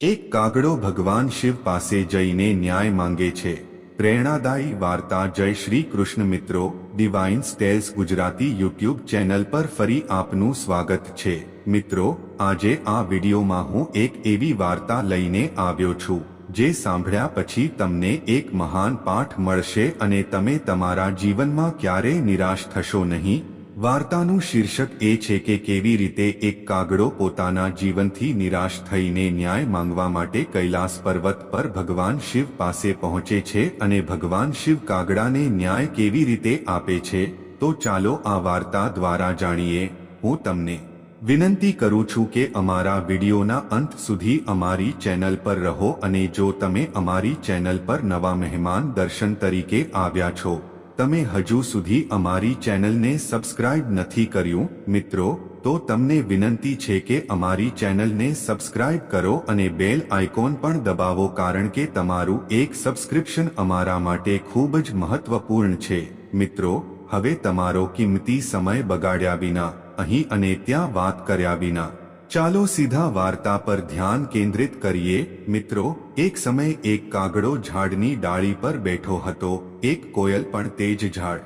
એક કાગડો ભગવાન શિવ પાસે જઈને ન્યાય માંગે છે. પ્રેરણાદાયી વાર્તા જય શ્રી કૃષ્ણ મિત્રો divine styles Gujarati YouTube channel પર ફરી આપનું સ્વાગત છે. મિત્રો, આજે આ વિડીયોમાં હું એક એવી વાર્તા લઈને આવ્યો છું, જે સાંભળ્યા પછી તમને એક મહાન પાઠ મળશે અને તમે તમારા જીવનમાં ક્યારેય નિરાશ થશો નહીં. વાર્તાનું શીર્ષક એ છે કે કેવી રીતે એક કાગડો પોતાના જીવનથી નિરાશ થઈને ન્યાય માંગવા માટે કૈલાસ પર્વત પર ભગવાન શિવ પાસે પહોંચે છે અને ભગવાન શિવ કાગડાને ન્યાય કેવી રીતે આપે છે, તો ચાલો આ વાર્તા દ્વારા જાણીએ. હું તમને વિનંતી કરું છું કે અમારા વિડીયોના અંત સુધી અમારી ચેનલ પર રહો અને જો તમે અમારી ચેનલ પર નવા મહેમાન દર્શન તરીકે આવ્યા છો તમે હજુ સુધી અમારી ચેનલને સબસ્ક્રાઇબ નથી કર્યું, મિત્રો, તો તમને વિનંતી છે કે અમારી ચેનલને સબસ્ક્રાઇબ કરો અને બેલ આઇકોન પણ દબાવો કારણ કે તમારું એક સબસ્ક્રિપ્શન અમારા માટે ખૂબ જ મહત્વપૂર્ણ છે. મિત્રો, હવે તમારો કિંમતી સમય બગાડ્યા વિના, અહીં અને ત્યાં વાત કર્યા વિના. ચાલો સીધા વાર્તા પર ધ્યાન કેન્દ્રિત કરીએ. મિત્રો, એક સમય એક કાગડો ઝાડની ડાળી પર બેઠો હતો. એક કોયલ પણ તે જ ઝાડ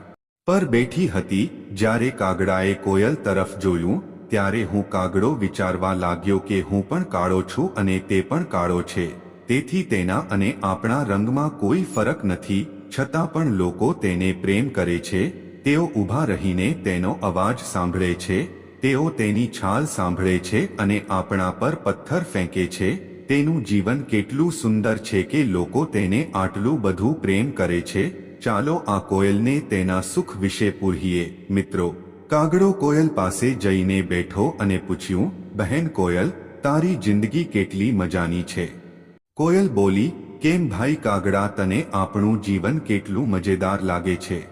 પર બેઠી હતી. જ્યારે કાગડાએ કોયલ તરફ જોયું, ત્યારે હું કાગડો વિચારવા લાગ્યો કે હું પણ કાળો છું અને તે પણ કાળો છે. તેથી તેના અને આપણા રંગમાં કોઈ ફરક નથી. છતાં પણ લોકો તેને પ્રેમ કરે છે. તેઓ ઊભા રહીને તેનો અવાજ સાંભળે છે. તેઓ તેની છાલ સાંભળે છે અને આપણા પર પથ્થર ફેંકે છે, તેનું જીવન કેટલું સુંદર છે કે લોકો તેને આટલું બધું પ્રેમ કરે છે. ચાલો આ કોયલને તેના સુખ વિશે પૂરીએ મિત્રો, કાગડો કોયલ પાસે જઈને બેઠો અને પૂછ્યું, બહેન કોયલ, તારી જિંદગી કેટલી મજાની છે? કોયલ બોલી, કેમ ભાઈ કાગડા તને આપણું જીવન કેટલું મજેદાર લાગે છે?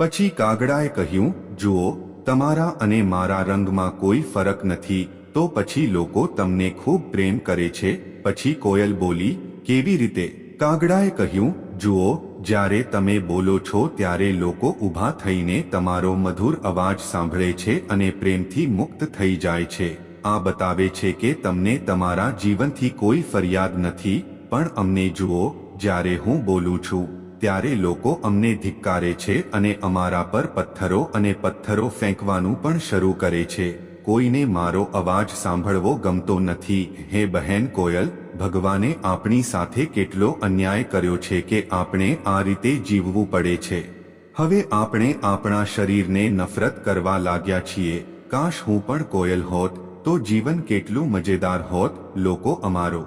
પછી કાગડાએ કહ્યું, જુઓ તમારા અને મારા રંગમાં કોઈ ફરક નથી, તો પછી લોકો તમને ખૂબ પ્રેમ કરે છે. પછી કોયલ બોલી, કેવી રીતે? કાગડાએ કહ્યું, જુઓ, જ્યારે તમે બોલો છો ત્યારે લોકો ઊભા થઈને તમારો મધુર અવાજ સાંભળે છે અને પ્રેમથી મુક્ત થઈ જાય છે. આ બતાવે છે કે તમને તમારા જીવનથી કોઈ ફરિયાદ નથી, પણ અમને જુઓ, જ્યારે હું બોલું છું. ત્યારે લોકો અમને ધિક્કારે છે અને અમારા પર પથ્થરો અને પથ્થરો ફેંકવાનું પણ શરૂ કરે છે. કોઈને મારો અવાજ સાંભળવો ગમતો નથી. હે બહેન કોયલ, ભગવાને આપણી સાથે કેટલો અન્યાય કર્યો છે કે આપણે આ રીતે જીવવું પડે છે. હવે આપણે આપણા શરીરને નફરત કરવા લાગ્યા છીએ. કાશ હું પણ કોયલ હોત, તો જીવન કેટલું મજેદાર હોત, લોકો અમારો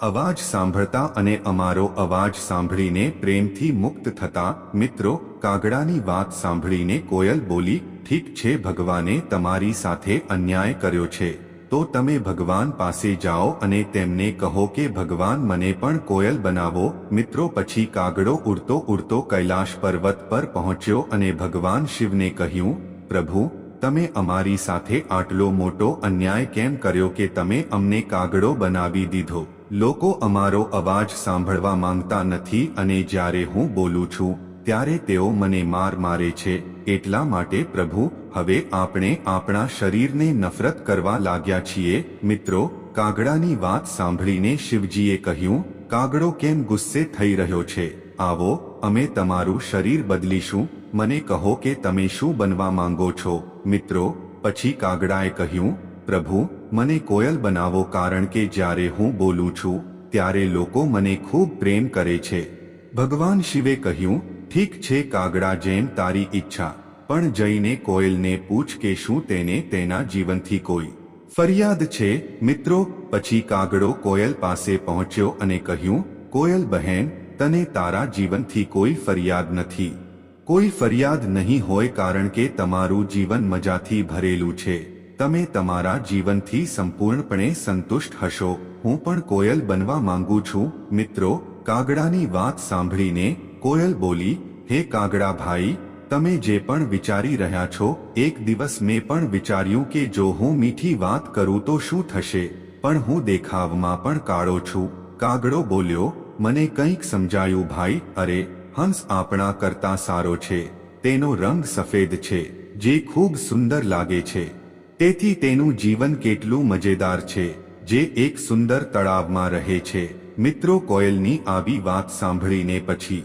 અવાજ સાંભળતા અને અમારો અવાજ સાંભળીને પ્રેમથી મુક્ત થતા, મિત્રો, કાગડાની વાત સાંભળીને કોયલ બોલી, ઠીક છે ભગવાને તમારી સાથે અન્યાય કર્યો છે. તો તમે ભગવાન પાસે જાઓ અને તેમને કહો કે, ભગવાન, મને પણ કોયલ બનાવો. મિત્રો, પછી કાગડો ઉડતો ઉડતો કૈલાશ પર્વત પર પહોંચ્યો અને ભગવાન શિવને કહ્યું, પ્રભુ, તમે અમારી સાથે આટલો મોટો અન્યાય કેમ કર્યો કે તમે અમને કાગડો બનાવી દીધો? લોકો અમારો અવાજ સાંભળવા માંગતા નથી અને જ્યારે હું બોલું છું, ત્યારે તેઓ મને માર મારે છે. એટલા માટે પ્રભુ, હવે આપણે આપણા શરીરને નફરત કરવા લાગ્યા છીએ. મિત્રો, કાગડાની વાત સાંભળીને શિવજીએ કહ્યું, કાગડો કેમ ગુસ્સે થઈ રહ્યો છે? આવો, અમે તમારું શરીર બદલીશું. મને કહો કે તમે શું બનવા માંગો છો. મિત્રો, પછી કાગડાએ કહ્યું પ્રભુ, મને કોયલ બનાવો કારણ કે જ્યારે હું બોલું છું, ત્યારે લોકો મને ખૂબ પ્રેમ કરે છે. ભગવાન શિવે કહ્યું, ઠીક છે કાગડા જેમ તારી ઈચ્છા, પણ જઈને કોયલને પૂછ કે શું તેને તેના જીવનથી કોઈ. ફરિયાદ છે, મિત્રો, પછી કાગડો કોયલ પાસે પહોંચ્યો અને કહ્યું, કોયલ બહેન, તને તારા જીવનથી કોઈ ફરિયાદ નથી. કોઈ ફરિયાદ નહીં હોય કારણ કે તમારું જીવન મજાથી ભરેલું છે. તમે તમારા જીવનથી સંપૂર્ણપણે સંતુષ્ટ હશો. હું પણ કોયલ બનવા માંગુ છું. મિત્રો, કાગડાની વાત સાંભળીને કોયલ બોલી, હે કાગડા ભાઈ, તમે જે પણ વિચારી રહ્યા છો, એક દિવસ મેં પણ વિચાર્યું કે જો હું મીઠી વાત કરું તો શું થશે? પણ હું દેખાવમાં પણ કાળો છું. કાગડો બોલ્યો, મને કંઈક સમજાયું ભાઈ, અરે, હંસ આપણા કરતા સારો છે. તેનો રંગ સફેદ છે, જે ખૂબ સુંદર લાગે છે. તેથી તેનું જીવન કેટલું મજેદાર છે, જે એક સુંદર તળાવમાં રહે છે. મિત્રો, કોયલની આવી વાત સાંભળીને પછી,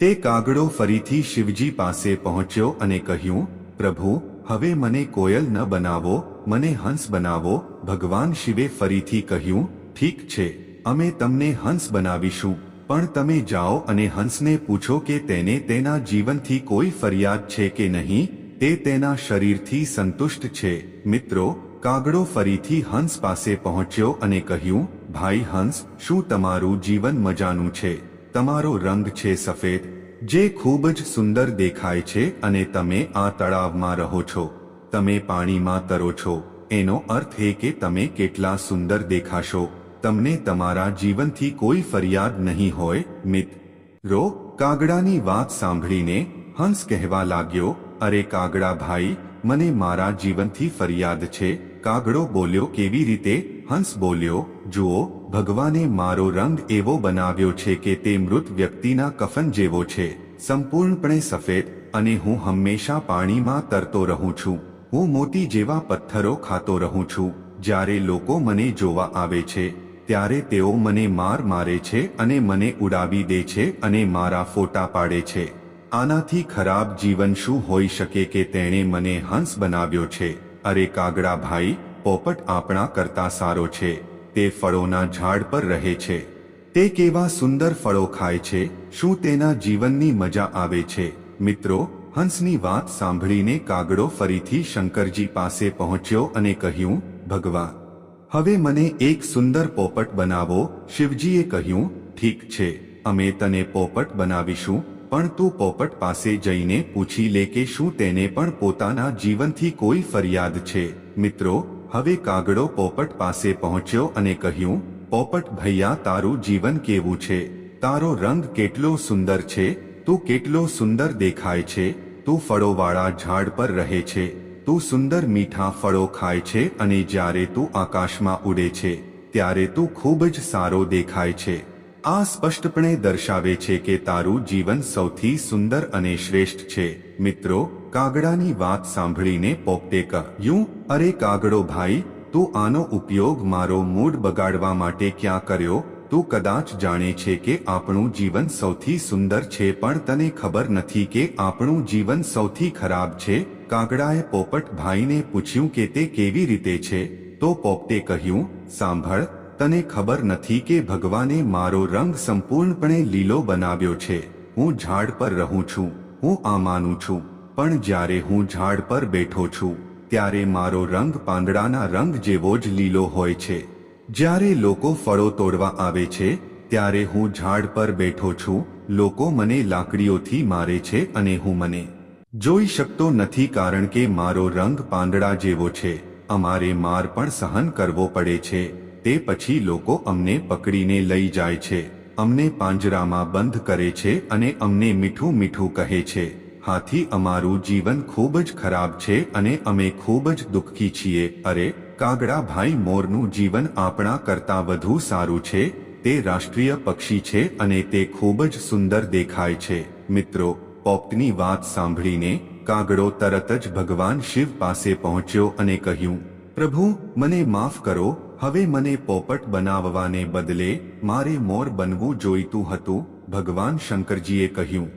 તે કાગડો ફરીથી શિવજી પાસે પહોંચ્યો અને કહ્યું, પ્રભુ, હવે મને કોયલ ન બનાવો, મને હંસ બનાવો. ભગવાન શિવે ફરીથી કહ્યું, ઠીક છે, અમે તમને હંસ બનાવીશું, પણ તમે જાઓ અને હંસને પૂછો કે તેને તેના જીવનથી કોઈ ફરિયાદ છે કે નહીં? તે તેના શરીરથી સંતુષ્ટ છે. મિત્રો, કાગડો ફરીથી હંસ પાસે પહોંચ્યો અને કહ્યું, ભાઈ હંસ, શું તમારું જીવન મજાનું છે? તમારો રંગ છે સફેદ, જે ખૂબ જ સુંદર દેખાય છે અને તમે આ તળાવમાં રહો છો. તમે પાણીમાં તરો છો. એનો અર્થ એ કે તમે કેટલા સુંદર દેખાશો. તમને તમારા જીવનથી કોઈ ફરિયાદ નહીં હોય, મિત. રો, કાગડાની વાત સાંભળીને હંસ કહેવા લાગ્યો અરે કાગડા ભાઈ, મને મારા જીવનથી ફરિયાદ છે. કાગડો બોલ્યો કેવી રીતે? હંસ બોલ્યો, જુઓ, ભગવાને મારો રંગ એવો બનાવ્યો છે કે તે મૃત વ્યક્તિના કફન જેવો છે. સંપૂર્ણપણે સફેદ અને હું હંમેશા પાણીમાં તરતો રહું છું. હું મોતી જેવા પથ્થરો ખાતો રહું છું. જ્યારે લોકો મને જોવા આવે છે, ત્યારે તેઓ મને માર મારે છે અને મને ઉડાવી દે છે અને મારા ફોટા પાડે છે. આનાથી ખરાબ જીવન શું હોઈ શકે કે તેણે મને હંસ બનાવ્યો છે? અરે કાગડા ભાઈ, પોપટ આપણા કરતા સારો છે. તે ફળોના ઝાડ પર રહે છે. તે કેવા સુંદર ફળો ખાય છે? શું તેના જીવનની મજા આવે છે? મિત્રો, હંસની વાત સાંભળીને કાગડો ફરીથી શંકરજી પાસે પહોંચ્યો અને કહ્યું, ભગવાન, હવે મને એક સુંદર પોપટ બનાવો. શિવજીએ કહ્યું, ઠીક છે, અમે તને પોપટ બનાવીશું. પણ તું પોપટ પાસે જઈને પૂછી લે કે શું તેને પણ પોતાના જીવનથી કોઈ ફરિયાદ છે. મિત્રો, હવે કાગડો પોપટ પાસે પહોંચ્યો અને કહ્યું, પોપટ ભૈયા, તારું જીવન કેવું છે? તારો રંગ કેટલો સુંદર છે? તું કેટલો સુંદર દેખાય છે? તું ફળોવાળા ઝાડ પર રહે છે? તું સુંદર મીઠા ફળો ખાય છે અને જ્યારે તું આકાશમાં ઉડે છે, ત્યારે તું ખૂબ જ સારો દેખાય છે. આ સ્પષ્ટપણે દર્શાવે છે કે તારું જીવન સૌથી સુંદર અને શ્રેષ્ઠ છે. મિત્રો, કાગડાની વાત સાંભળીને પોપટે કહ્યું અરે કાગડો ભાઈ, તું આનો ઉપયોગ મારો મૂડ બગાડવા માટે ક્યાં કર્યો? તું કદાચ જાણે છે કે આપણું જીવન સૌથી સુંદર છે, પણ તને ખબર નથી કે આપણું જીવન સૌથી ખરાબ છે. કાગડાએ પોપટ ભાઈને પૂછ્યું કે તે કેવી રીતે છે. તો પોપટે કહ્યું, સાંભળ તને ખબર નથી કે ભગવાને મારો રંગ સંપૂર્ણપણે લીલો બનાવ્યો છે. હું ઝાડ પર રહું છું. હું આ માનું છું. પણ જ્યારે હું ઝાડ પર બેઠો છું, ત્યારે મારો રંગ પાંદડાના રંગ જેવો જ લીલો હોય છે. જ્યારે લોકો ફળો તોડવા આવે છે, ત્યારે હું ઝાડ પર બેઠો છું. લોકો મને લાકડીઓથી મારે છે અને હું મને જોઈ શકતો નથી કારણ કે મારો રંગ પાંદડા જેવો છે. અમારે માર પણ સહન કરવો પડે છે. તે પછી લોકો અમને પકડીને લઈ જાય છે. અમને પાંજરામાં બંધ કરે છે અને અમને મીઠું મીઠું કહે છે. હાથી, અમારું જીવન ખૂબ જ ખરાબ છે અને અમે ખૂબ જ દુઃખી છીએ. અરે, કાગડા ભાઈ, મોરનું જીવન આપણા કરતાં વધુ સારું છે. તે રાષ્ટ્રીય પક્ષી છે અને તે ખૂબ જ સુંદર દેખાય છે. મિત્રો, પોપટની વાત સાંભળીને કાગડો તરત જ ભગવાન શિવ પાસે પહોંચ્યો અને કહ્યું, પ્રભુ, મને માફ કરો હવે મને પોપટ બનાવવાને બદલે મારે મોર બનવું જોઈતું હતું, ભગવાન શંકરજીએ કહ્યું.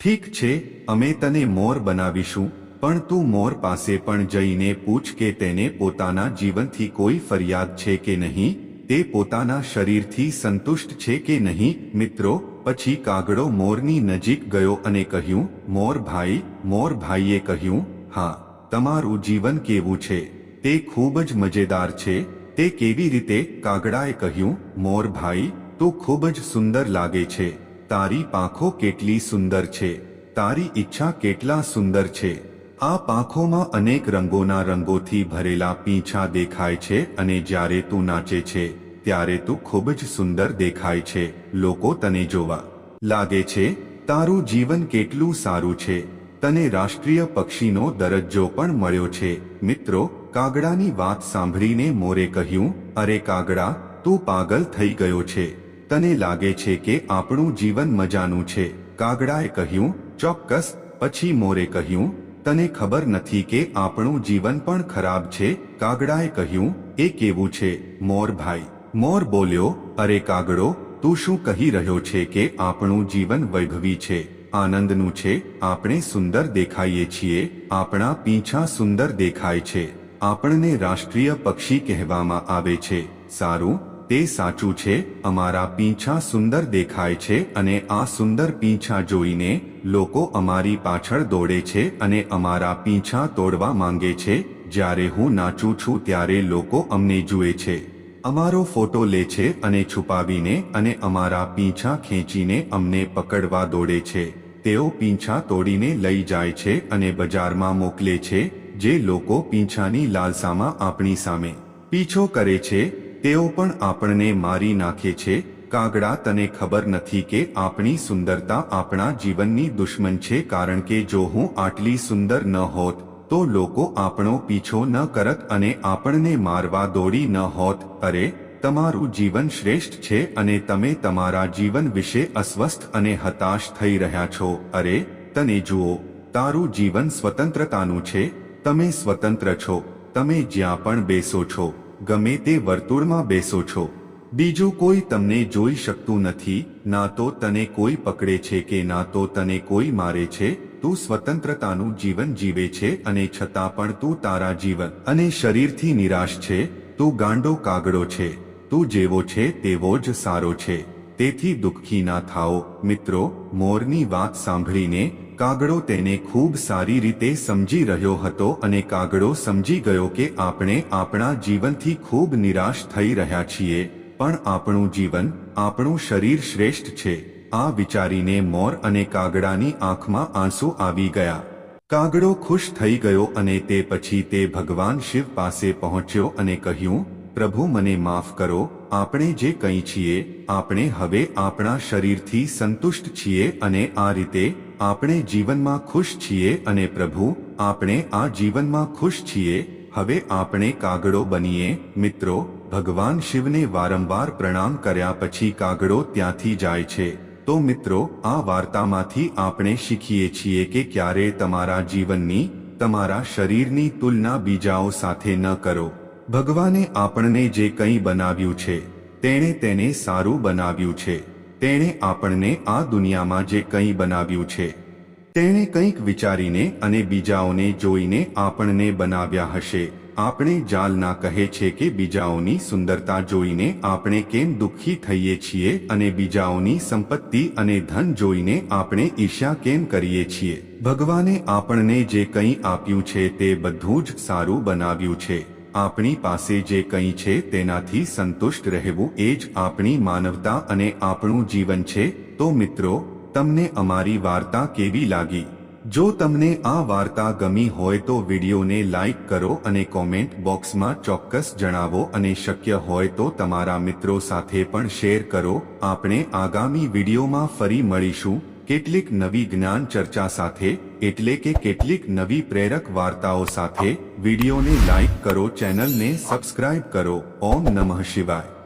ઠીક છે, અમે તને મોર બનાવીશું, પણ તું મોર પાસે પણ જઈને પૂછ કે તેને પોતાના જીવનથી કોઈ ફરિયાદ છે કે નહીં, તે પોતાના શરીરથી સંતુષ્ટ છે કે નહીં, મિત્રો, પછી કાગડો મોરની નજીક ગયો અને કહ્યું, મોર ભાઈ, મોર ભાઈએ કહ્યું, હા, તમારું જીવન કેવું છે? તે ખૂબ જ મજેદાર છે તે કેવી રીતે કાગડાએ કહ્યું, મોર ભાઈ, તું ખૂબ જ સુંદર લાગે છે. તારી પાંખો કેટલી સુંદર છે. તારી ઈચ્છા કેટલા સુંદર છે. આ પાંખોમાં અનેક રંગોના રંગોથી ભરેલા પીંછા દેખાય છે અને જ્યારે તું નાચે છે, ત્યારે તું ખૂબ જ સુંદર દેખાય છે. લોકો તને જોવા લાગે છે, તારું જીવન કેટલું સારું છે. તને રાષ્ટ્રીય પક્ષીનો દરજ્જો પણ મળ્યો છે. મિત્રો કાગડાની વાત સાંભળીને મોરે કહ્યું, અરે કાગડા, તું પાગલ થઈ ગયો છે. તને લાગે છે કે આપણું જીવન મજાનું છે. કાગડાએ કહ્યું, ચોક્કસ. પછી મોરે કહ્યું, તને ખબર નથી કે આપણું જીવન પણ ખરાબ છે? કાગડાએ કહ્યું, એ કેવું છે મોરભાઈ મોર બોલ્યો, અરે કાગડો, તું શું કહી રહ્યો છે કે આપણું જીવન વૈભવી છે? આનંદનું છે, આપણે સુંદર દેખાઈએ છીએ, આપણા પીંછા સુંદર દેખાય છે. આપણને રાષ્ટ્રીય પક્ષી કહેવામાં આવે છે. સારું, તે સાચું છે. અમારા પીંછા સુંદર દેખાય છે અને આ સુંદર પીંછા જોઈને લોકો અમારી પાછળ દોડે છે અને અમારા પીંછા તોડવા માંગે છે. જ્યારે હું નાચું છું ત્યારે લોકો અમને જુએ છે. અમારો ફોટો લે છે અને છુપાવીને અને અમારા પીંછા ખેંચીને અમને પકડવા દોડે છે. તેઓ પીંછા તોડીને લઈ જાય છે અને બજારમાં મોકલે છે. જે લોકો પીંછાની લાલસામાં આપણી સામે પીછો કરે છે, તેઓ પણ આપણને મારી નાખે છે. કાગડા તને ખબર નથી કે આપણી સુંદરતા આપણા જીવનની દુશ્મન છે, કારણ કે જો હું આટલી સુંદર ન હોત, તો લોકો આપણો પીછો ન કરત અને આપણને મારવા દોડી ન હોત. અરે, તમારું જીવન શ્રેષ્ઠ છે અને તમે તમારા જીવન વિશે અસ્વસ્થ અને હતાશ થઈ રહ્યા છો. અરે, તને જુઓ, તારું જીવન સ્વતંત્રતાનું છે તમે સ્વતંત્ર છો, તમે જ્યાં પણ બેસો છો, ગમે તે વર્તુળમાં બેસો છો. બીજું કોઈ તમને જોઈ શકતું નથી, ના તો તને કોઈ પકડે છે કે ના તો તને કોઈ મારે છે, તું સ્વતંત્રતાનું જીવન જીવે છે અને છતાં પણ તું તારા જીવન અને શરીરથી નિરાશ છે, તું ગાંડો કાગડો છે, તું જેવો છે તેવો જ સારો છે. તેથી દુઃખી ના થાઓ, મિત્રો, મોરની વાત સાંભળીને કાગડો તેને ખૂબ સારી રીતે સમજી રહ્યો હતો અને કાગડો સમજી ગયો કે આપણે આપણા જીવનથી ખૂબ નિરાશ થઈ રહ્યા છીએ. પણ આપણું જીવન, આપણું શરીર શ્રેષ્ઠ છે. આ વિચારીને મોર અને કાગડાની આંખમાં આંસુ આવી ગયા. કાગડો ખુશ થઈ ગયો અને તે પછી તે ભગવાન શિવ પાસે પહોંચ્યો અને કહ્યું, પ્રભુ, મને માફ કરો. આપણે જે કંઈ છીએ, આપણે હવે આપણા શરીરથી સંતુષ્ટ છીએ અને આ રીતે આપણે જીવનમાં ખુશ છીએ અને પ્રભુ, આપણે આ જીવનમાં ખુશ છીએ, હવે આપણે કાગડો બનીએ, મિત્રો, ભગવાન શિવને વારંવાર પ્રણામ કર્યા પછી કાગડો ત્યાંથી જાય છે. તો મિત્રો, આ વાર્તામાંથી આપણે શીખીએ છીએ કે ક્યારે તમારા જીવનની, તમારા શરીરની તુલના બીજાઓ સાથે ન કરો. ભગવાને આપણને જે કંઈ બનાવ્યું છે, તેણે તેને સારું બનાવ્યું છે. તેણે આપણને આ દુનિયામાં જે કંઈ બનાવ્યું છે, તેણે કંઈક વિચારીને અને બીજાઓને જોઈને આપણને બનાવ્યા હશે. આપણે જાલના કહે છે કે બીજાઓની સુંદરતા જોઈને આપણે કેમ દુઃખી થઈએ છીએ અને બીજાઓની સંપત્તિ અને ધન જોઈને આપણે ઈર્ષ્યા કેમ કરીએ છીએ? ભગવાને આપણને જે કંઈ આપ્યું છે તે બધું જ સારું બનાવ્યું છે. આપણી પાસે જે કંઈ છે તેનાથી સંતુષ્ટ રહેવું એ જ આપણી માનવતા અને આપણું જીવન છે. તો મિત્રો, તમને અમારી વાર્તા કેવી લાગી? જો તમને આ વાર્તા ગમી હોય તો વિડીયોને લાઈક કરો અને કોમેન્ટ બોક્સમાં ચોક્કસ જણાવો અને શક્ય હોય તો તમારા મિત્રો સાથે પણ શેર કરો. આપણે આગામી વિડીયોમાં ફરી મળીશું. કેટલીક નવી જ્ઞાન ચર્ચા સાથે એટલે કે કેટલીક નવી પ્રેરક વાર્તાઓ સાથે વિડીયોને લાઈક કરો, ચેનલને સબસ્ક્રાઇબ કરો. ઓમ નમઃ શિવાય.